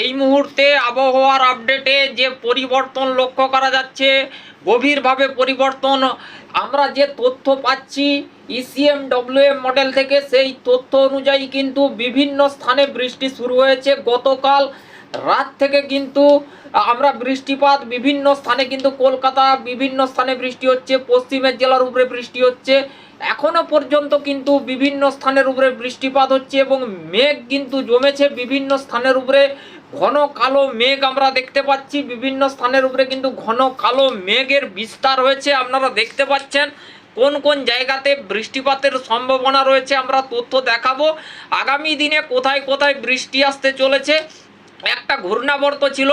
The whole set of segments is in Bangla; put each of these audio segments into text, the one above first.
এই মুহূর্তে আবহাওয়ার আপডেটে যে পরিবর্তন লক্ষ্য করা যাচ্ছে, গভীরভাবে পরিবর্তন, আমরা যে তথ্য পাচ্ছি ইসিএম ডব্লিউএম মডেল থেকে সেই তথ্য অনুযায়ী কিন্তু বিভিন্ন স্থানে বৃষ্টি শুরু হয়েছে। গতকাল রাত থেকে কিন্তু আমরা বৃষ্টিপাত বিভিন্ন স্থানে কিন্তু কলকাতা বিভিন্ন স্থানে বৃষ্টি হচ্ছে পশ্চিমের জেলার উপরে বৃষ্টি হচ্ছে। এখনও পর্যন্ত কিন্তু বিভিন্ন স্থানের উপরে বৃষ্টিপাত হচ্ছে এবং মেঘ কিন্তু জমেছে বিভিন্ন স্থানের উপরে। ঘন কালো মেঘ আমরা দেখতে পাচ্ছি, বিভিন্ন স্থানের উপরে কিন্তু ঘন কালো মেঘের বিস্তার হয়েছে, আপনারা দেখতে পাচ্ছেন। কোন কোন জায়গাতে বৃষ্টিপাতের সম্ভাবনা রয়েছে আমরা তথ্য দেখাবো। আগামী দিনে কোথায় কোথায় বৃষ্টি আসতে চলেছে একটা ঘূর্ণাবর্ত ছিল,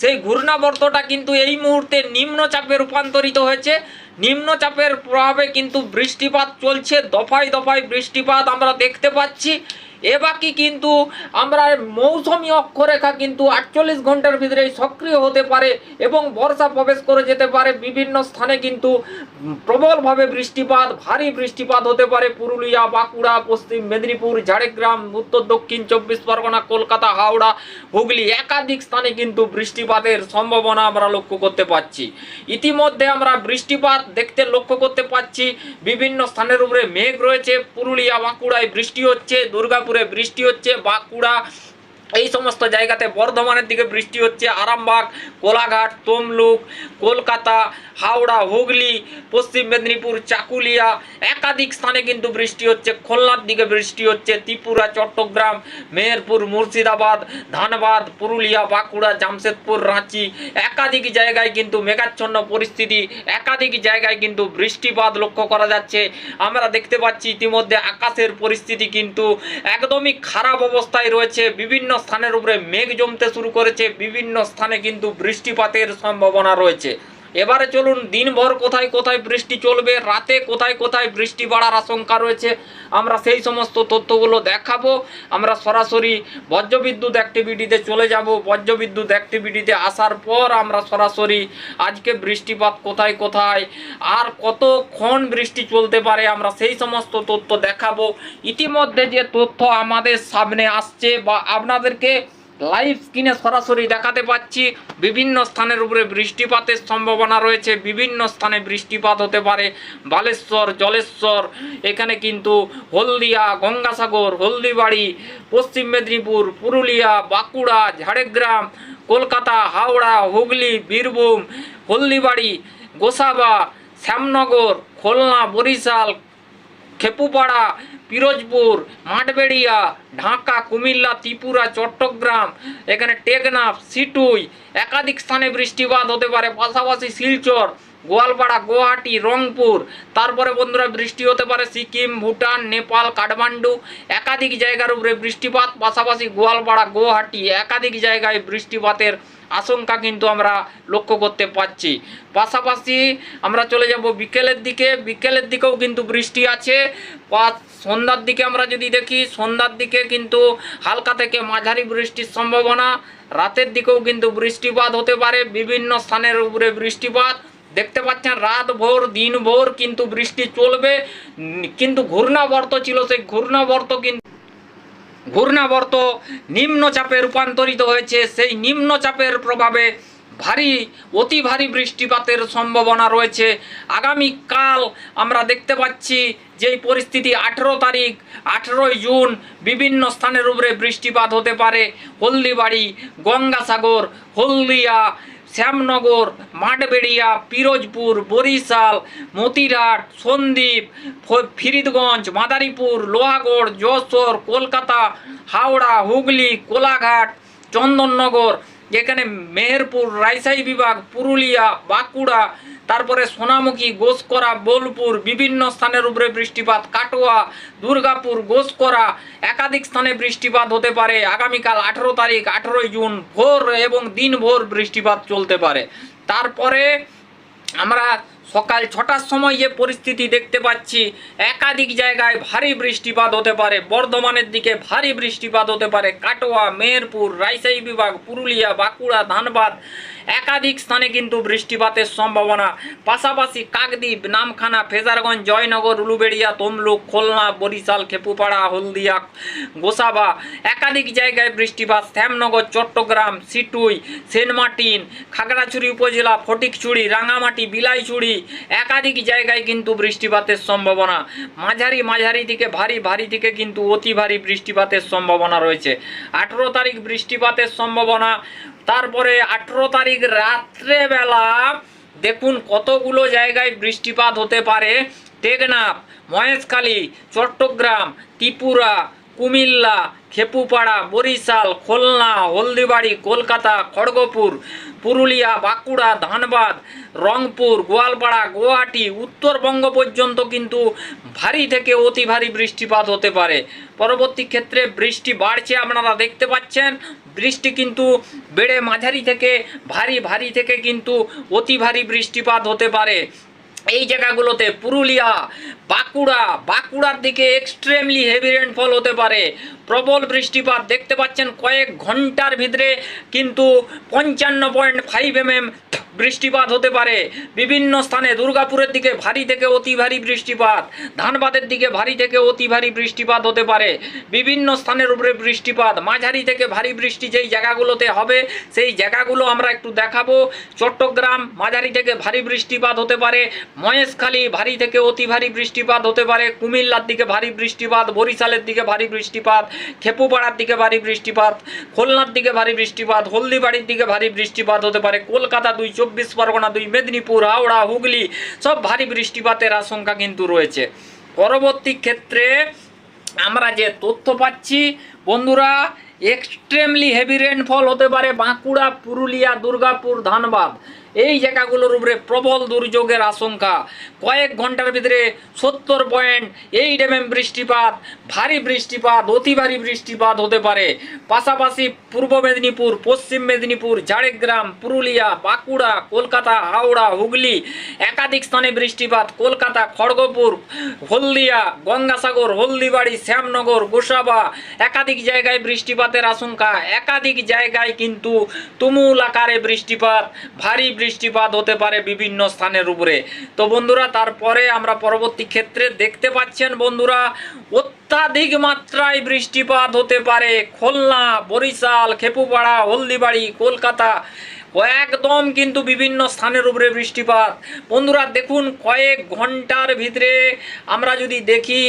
সেই ঘূর্ণাবর্তটা কিন্তু এই মুহূর্তে নিম্নচাপে রূপান্তরিত হয়েছে। নিম্নচাপের প্রভাবে কিন্তু বৃষ্টিপাত চলছে, দফায় দফায় বৃষ্টিপাত আমরা দেখতে পাচ্ছি। এ বাকি কিন্তু আমরা মৌসুমি অক্ষরেখা কিন্তু আটচল্লিশ ঘণ্টার ভিতরেই সক্রিয় হতে পারে এবং বর্ষা প্রবেশ করে যেতে পারে। বিভিন্ন স্থানে কিন্তু প্রবলভাবে বৃষ্টিপাত, ভারী বৃষ্টিপাত হতে পারে। পুরুলিয়া, বাঁকুড়া, পশ্চিম মেদিনীপুর, ঝাড়গ্রাম, উত্তর দক্ষিণ, চব্বিশ পরগনা, কলকাতা, হাওড়া, হুগলি একাধিক স্থানে কিন্তু বৃষ্টিপাতের সম্ভাবনা আমরা লক্ষ্য করতে পারছি ইতিমধ্যে আমরা বৃষ্টিপাত দেখতে লক্ষ্য করতে পারছি বিভিন্ন স্থানের উপরে মেঘ রয়েছে। পুরুলিয়া, বাঁকুড়ায় বৃষ্টি হচ্ছে। দুর্গাপুরে বৃষ্টি হচ্ছে বাঁকুড়া এই সমস্ত জায়গাতে বর্ধমানের দিকে বৃষ্টি হচ্ছে। আরামবাগ, কোলাঘাট, তমলুক, কলকাতা, হাওড়া, হুগলি, পশ্চিম মেদিনীপুর, চাকুলিয়া একাধিক স্থানে কিন্তু বৃষ্টি হচ্ছে। খুলনার দিকে বৃষ্টি হচ্ছে। ত্রিপুরা, চট্টগ্রাম, মেহেরপুর, মুর্শিদাবাদ, ধানবাদ, পুরুলিয়া, বাঁকুড়া, জামশেদপুর, রাঁচি একাধিক জায়গায় কিন্তু মেঘাচ্ছন্ন পরিস্থিতি, একাধিক জায়গায় কিন্তু বৃষ্টিপাত লক্ষ্য করা যাচ্ছে। আমরা দেখতে পাচ্ছি ইতিমধ্যে আকাশের পরিস্থিতি কিন্তু একদমই খারাপ অবস্থায় রয়েছে। বিভিন্ন স্থানের উপরে মেঘ জমতে শুরু করেছে। বিভিন্ন স্থানে কিন্তু বৃষ্টিপাতের সম্ভাবনা রয়েছে। এবারে চলুন, দিনভর কোথায় কোথায় বৃষ্টি চলবে, রাতে কোথায় কোথায় বৃষ্টি বাড়ার আশঙ্কা রয়েছে, আমরা সেই সমস্ত তথ্যগুলো দেখাবো। আমরা সরাসরি বজ্রবিদ্যুৎ অ্যাক্টিভিটিতে চলে যাব। বজ্রবিদ্যুৎ অ্যাক্টিভিটিতে আসার পর আমরা সরাসরি আজকে বৃষ্টিপাত কোথায় কোথায়, আর কতক্ষণ বৃষ্টি চলতে পারে, আমরা সেই সমস্ত তথ্য দেখাবো। ইতিমধ্যে যে তথ্য আমাদের সামনে আসছে বা আপনাদেরকে লাইভ স্ক্রিনে সরাসরি দেখাতে পাচ্ছি বিভিন্ন স্থানের উপরে বৃষ্টিপাতের সম্ভাবনা রয়েছে, বিভিন্ন স্থানে বৃষ্টিপাত হতে পারে, বালেশ্বর, জলেশ্বর, এখানে কিন্তু হলদিয়া, গঙ্গাসাগর, হলদিবাড়ি, পশ্চিম মেদিনীপুর, পুরুলিয়া, বাঁকুড়া, ঝাড়গ্রাম, কলকাতা, হাওড়া, হুগলি, বীরভূম, হলদিবাড়ি, গোসাবা, শ্যামনগর, খুলনা, বরিশাল, খেপুপাড়া পিরোজপুর, মাঠবেড়িয়া, ঢাকা, কুমিল্লা, ত্রিপুরা, চট্টগ্রাম, এখানে টেকনাফ, সিটুই, একাধিক স্থানে বৃষ্টিপাত হতে পারে, পাশাপাশি শিলচর, গোয়ালপাড়া, গুয়াহাটি, রংপুর। তারপরে বন্ধুরা বৃষ্টি হতে পারে, সিকিম, ভুটান, নেপাল, কাঠমান্ডু, একাধিক জায়গার উপরে বৃষ্টিপাত, পাশাপাশি গোয়ালপাড়া, গুয়াহাটি, একাধিক জায়গায় বৃষ্টিপাতের আশঙ্কা কিন্তু আমরা লক্ষ্য করতে পারছি পাশাপাশি আমরা চলে যাব বিকেলের দিকে। বিকেলের দিকেও কিন্তু বৃষ্টি আছে। সন্ধ্যার দিকে আমরা যদি দেখি, সন্ধ্যার দিকে কিন্তু হালকা থেকে মাঝারি বৃষ্টির সম্ভাবনা। রাতের দিকেও কিন্তু বৃষ্টিপাত হতে পারে। বিভিন্ন স্থানের উপরে বৃষ্টিপাত। দেখতে পাচ্ছেন রাত ভোর দিন ভোর কিন্তু বৃষ্টি চলবে। কিন্তু ঘূর্ণাবর্ত ছিল, সেই ঘূর্ণাবর্ত কিন্তু ঘূর্ণাবর্ত নিম্নচাপে রূপান্তরিত হয়েছে। সেই নিম্নচাপের প্রভাবে ভারী, অতি ভারী বৃষ্টিপাতের সম্ভাবনা রয়েছে। আগামীকাল আমরা দেখতে পাচ্ছি যেই পরিস্থিতি আঠেরো তারিখ, আঠেরোই জুন বিভিন্ন স্থানের উপরে বৃষ্টিপাত হতে পারে। হলদিবাড়ি, গঙ্গাসাগর, হলদিয়া শ্যামনগর, মাঠবেড়িয়া, পিরোজপুর, বরিশাল মতিরাট সন্দ্বীপ ফিরিদগঞ্জ, মাদারীপুর, লোহাগড়, যশোর, কলকাতা, হাওড়া, হুগলি, কোলাঘাট, চন্দননগর যেখানে মেহেরপুর রাইসাই বিভাগ, পুরুলিয়া, বাঁকুড়া, তারপরে সোনামুখী, গোসকরা, বোলপুর, বিভিন্ন স্থানের উপরে বৃষ্টিপাত, কাটোয়া, দুর্গাপুর, গোসকরা, একাধিক স্থানে বৃষ্টিপাত হতে পারে। আগামীকাল আঠেরো তারিখ, আঠেরোই জুন, ভোর এবং দিন ভোর বৃষ্টিপাত চলতে পারে। তারপরে আমরা সকাল ছটার সময় যে পরিস্থিতি দেখতে পাচ্ছি, একাধিক জায়গায় ভারী বৃষ্টিপাত হতে পারে, বর্ধমানের দিকে ভারী বৃষ্টিপাত হতে পারে, কাটোয়া, মেহেরপুর রাইসাই বিভাগ, পুরুলিয়া, বাঁকুড়া, ধানবাদ একাধিক স্থানে কিন্তু বৃষ্টিপাতের সম্ভাবনা। পাশাপাশি কাকদ্বীপ, নামখানা, ফেজারগঞ্জ, জয়নগর, উলুবেড়িয়া, তমলুক, খুলনা, বরিশাল, খেপুপাড়া, হলদিয়া, গোসাবা। একাধিক জায়গায় বৃষ্টিপাত, শ্যামনগর, চট্টগ্রাম, সিটুই সেনমার্টিন খাগড়াছড়ি উপজেলা, ফটিকছড়ি, রাঙামাটি, বিলাইছড়ি। একাধিক জায়গায় কিন্তু বৃষ্টিপাতের সম্ভাবনা। মাঝারি মাঝারি দিকে, ভারী ভারী দিকে কিন্তু অতি ভারী বৃষ্টিপাতের সম্ভাবনা রয়েছে। আঠেরো তারিখ বৃষ্টিপাতের সম্ভাবনা। তারপরে আঠেরো তারিখ রাত্রেবেলা দেখুন কতগুলো জায়গায় বৃষ্টিপাত হতে পারে। টেকনাফ মহেশখালী চট্টগ্রাম ত্রিপুরা কুমিল্লা, খেপুপাড়া, বরিশাল, খুলনা, হলদিবাড়ি, কলকাতা, খড়গপুর, পুরুলিয়া, বাঁকুড়া, ধানবাদ, রংপুর, গোয়ালপাড়া, গুয়াহাটি উত্তরবঙ্গ পর্যন্ত কিন্তু ভারী থেকে অতি ভারী বৃষ্টিপাত হতে পারে। পরবর্তী ক্ষেত্রে বৃষ্টি বাড়ছে, আপনারা দেখতে পাচ্ছেন। বৃষ্টি কিন্তু বেড়ে মাঝারি থেকে ভারী ভারী থেকে কিন্তু অতি ভারী বৃষ্টিপাত হতে পারে। এই জায়গাগুলোতে পুরুলিয়া, বাঁকুড়া, বাঁকুড়ার দিকে এক্সট্রিমলি হেভি রেনফল হতে পারে। প্রবল বৃষ্টিপাত দেখতে পাচ্ছেন কয়েক ঘণ্টার ভিতরে কিন্তু পঞ্চান্ন পয়েন্ট ফাইভ এমএম বৃষ্টিপাত হতে পারে। বিভিন্ন স্থানে দুর্গাপুরের দিকে ভারী থেকে অতি ভারী বৃষ্টিপাত, ধানবাদের দিকে ভারী থেকে অতি ভারী বৃষ্টিপাত হতে পারে। বিভিন্ন স্থানের উপরে বৃষ্টিপাত, মাঝারি থেকে ভারী বৃষ্টি যেই জায়গাগুলোতে হবে, সেই জায়গাগুলো আমরা একটু দেখাবো। চট্টগ্রাম মাঝারি থেকে ভারী বৃষ্টিপাত হতে পারে। মহেশখালী ভারী থেকে অতি ভারী বৃষ্টিপাত হতে পারে। কুমিল্লার দিকে ভারী বৃষ্টিপাত, বরিশালের দিকে ভারী বৃষ্টিপাত, খেপুপাড়ার দিকে ভারী বৃষ্টিপাত, খুলনার দিকে ভারী বৃষ্টিপাত, হলদিবাড়ির দিকে ভারী বৃষ্টিপাত হতে পারে। কলকাতা দুই, চব্বিশ পরগনা দুই, মেদিনীপুর, হাওড়া, হুগলি সব ভারী বৃষ্টিপাতের আশঙ্কা কিন্তু রয়েছে। পরবর্তী ক্ষেত্রে আমরা যে তথ্য পাচ্ছি, বন্ধুরা এক্সট্রিমলি হেভি রেনফল হতে পারে বাঁকুড়া, পুরুলিয়া, দুর্গাপুর, ধানবাদ। এই জায়গাগুলোর উপরে প্রবল দুর্যোগের আশঙ্কা। কয়েক ঘণ্টার ভিতরে সত্তর পয়েন্ট এইট এম এম বৃষ্টিপাত, ভারী বৃষ্টিপাত, অতি ভারী বৃষ্টিপাত হতে পারে। পাশাপাশি পূর্ব মেদিনীপুর, পশ্চিম মেদিনীপুর, ঝাড়গ্রাম, পুরুলিয়া, বাঁকুড়া, কলকাতা, হাওড়া, হুগলি, একাধিক স্থানে বৃষ্টিপাত। কলকাতা, খড়গপুর, হলদিয়া, গঙ্গাসাগর, হলদিবাড়ি, শ্যামনগর, গোসাবা একাধিক জায়গায় বৃষ্টিপাতের আশঙ্কা। একাধিক জায়গায় কিন্তু তুমুল আকারে বৃষ্টিপাত, ভারী বৃষ্টিপাত হতে পারে বিভিন্ন স্থানের উপরে। তো বন্ধুরা, তারপরে আমরা পরবর্তী ক্ষেত্রে দেখতে পাচ্ছেন বন্ধুরা, অত্যাধিক মাত্রায় বৃষ্টিপাত হতে পারে। খুলনা, বরিশাল, খেপুপাড়া, হলদিবাড়ি, কলকাতা, একদম কিন্তু বিভিন্ন স্থানের উপরে বৃষ্টিপাত। বন্ধুরা, দেখুন, কয়েক ঘণ্টার ভিতরে আমরা যদি দেখি,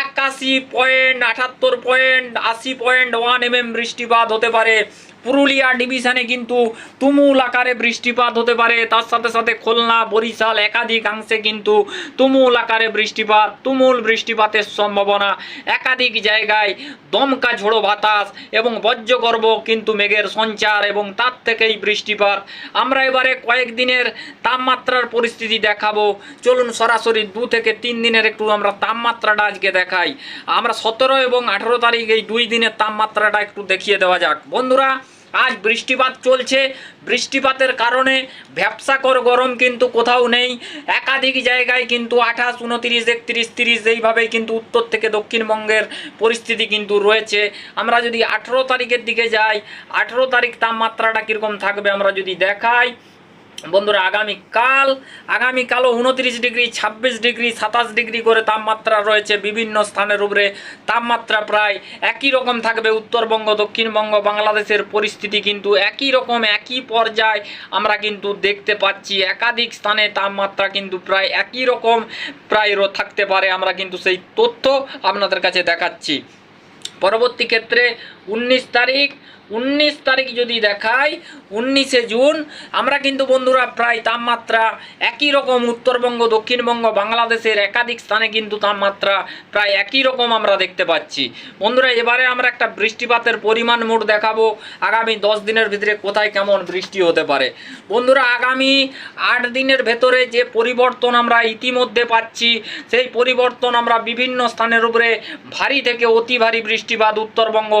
একাশি পয়েন্ট, আটাত্তর পয়েন্ট, আশি পয়েন্ট, ওয়ান এম বৃষ্টিপাত হতে পারে। পুরুলিয়া ডিভিশনে কিন্তু তুমুল আকারে বৃষ্টিপাত হতে পারে। তার সাথে সাথে খুলনা, বরিশাল একাধিকাংশে কিন্তু তুমুল আকারে বৃষ্টিপাত, তুমুল বৃষ্টিপাতের সম্ভাবনা। একাধিক জায়গায় দমকা ঝোড়ো বাতাস এবং বজ্রগর্ভ কিন্তু মেঘের সঞ্চার এবং তার থেকেই বৃষ্টিপাত। আমরা এবারে কয়েকদিনের তাপমাত্রার পরিস্থিতি দেখাবো। চলুন সরাসরি দু থেকে তিন দিনের একটু আমরা তাপমাত্রাটা আজকে দেখাই। আমরা সতেরো এবং আঠেরো তারিখ এই দুই দিনের তাপমাত্রাটা একটু দেখিয়ে দেওয়া যাক। বন্ধুরা আজ বৃষ্টিপাত চলছে। বৃষ্টিপাতের কারণে ব্যবসাকর গরম কিন্তু কোথাও নেই। একাধিক জায়গায় কিন্তু আঠাশ, উনতিরিশ, একত্রিশ, তিরিশ এইভাবেই কিন্তু উত্তর থেকে দক্ষিণবঙ্গের পরিস্থিতি কিন্তু রয়েছে। আমরা যদি আঠেরো তারিখের দিকে যাই, আঠেরো তারিখ তাপমাত্রাটা কীরকম থাকবে আমরা যদি দেখাই বন্ধুরা আগামীকাল আগামীকালও উনত্রিশ ডিগ্রি, ছাব্বিশ ডিগ্রি, সাতাশ ডিগ্রি করে তাপমাত্রা রয়েছে বিভিন্ন স্থানের উপরে তাপমাত্রা প্রায় একই রকম থাকবে উত্তরবঙ্গ, দক্ষিণবঙ্গ, বাংলাদেশের পরিস্থিতি কিন্তু একই রকম, একই পর্যায় আমরা কিন্তু দেখতে পাচ্ছি। একাধিক স্থানে তাপমাত্রা কিন্তু প্রায় একই রকম প্রায় থাকতে পারে। আমরা কিন্তু সেই তথ্য আপনাদের কাছে দেখাচ্ছি। পরবর্তী ক্ষেত্রে উনিশ তারিখ উনিশ তারিখ যদি দেখাই, উনিশে জুন, আমরা কিন্তু বন্ধুরা প্রায় তাপমাত্রা একই রকম উত্তরবঙ্গ, দক্ষিণবঙ্গ, বাংলাদেশের একাধিক স্থানে কিন্তু তাপমাত্রা প্রায় একই রকম আমরা দেখতে পাচ্ছি। বন্ধুরা, এবারে আমরা একটা বৃষ্টিপাতের পরিমাণ মোট দেখাবো। আগামী দশ দিনের ভিতরে কোথায় কেমন বৃষ্টি হতে পারে। বন্ধুরা, আগামী আট দিনের ভেতরে যে পরিবর্তন আমরা ইতিমধ্যে পাচ্ছি, সেই পরিবর্তন আমরা বিভিন্ন স্থানের উপরে ভারী থেকে অতি ভারী বৃষ্টিপাত উত্তরবঙ্গ,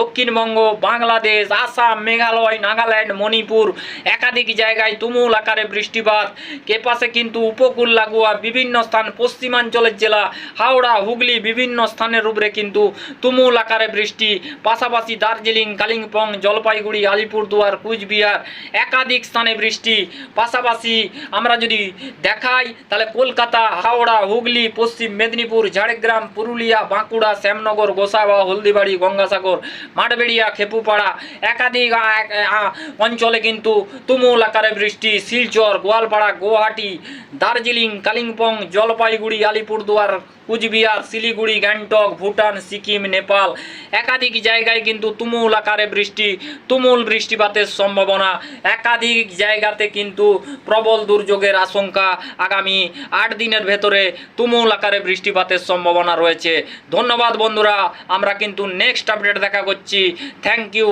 দক্ষিণবঙ্গ বাংলা বাংলাদেশ, আসাম, মেঘালয়, নাগাল্যান্ড, মণিপুর একাধিক জায়গায় তুমুল আকারে বৃষ্টিপাত। কে পাশে কিন্তু উপকূল লাগোয়া বিভিন্ন স্থান, পশ্চিমাঞ্চলের জেলা, হাওড়া, হুগলি বিভিন্ন স্থানের উপরে কিন্তু তুমুল আকারে বৃষ্টি। পাশাপাশি দার্জিলিং, কালিম্পং, জলপাইগুড়ি, আলিপুরদুয়ার, কুচবিহার একাধিক স্থানে বৃষ্টি। পাশাপাশি আমরা যদি দেখাই, তাহলে কলকাতা, হাওড়া, হুগলি, পশ্চিম মেদিনীপুর, ঝাড়গ্রাম, পুরুলিয়া, বাঁকুড়া, শ্যামনগর, গোসাবা, হলদিবাড়ি, গঙ্গাসাগর, মাঠবেড়িয়া, খেপুপাড়া একাধিক আ, আ, অঞ্চলে কিন্তু তুমুল আকারে বৃষ্টি শিলচর গোয়ালপাড়া গুয়াহাটি দার্জিলিং কালিম্পং জলপাইগুড়ি আলিপুরদুয়ার কুচবিহার শিলিগুড়ি গ্যাংটক ভুটান সিকিম নেপাল। একাধিক জায়গায় কিন্তু তুমুল আকারে বৃষ্টি তুমুল বৃষ্টিপাতের সম্ভাবনা। একাধিক জায়গাতে কিন্তু প্রবল দুর্যোগের আশঙ্কা আগামী আট দিনের ভেতরে তুমুল আকারে বৃষ্টিপাতের সম্ভাবনা রয়েছে। ধন্যবাদ বন্ধুরা আমরা কিন্তু নেক্সট আপডেট দেখা করছি। Thank you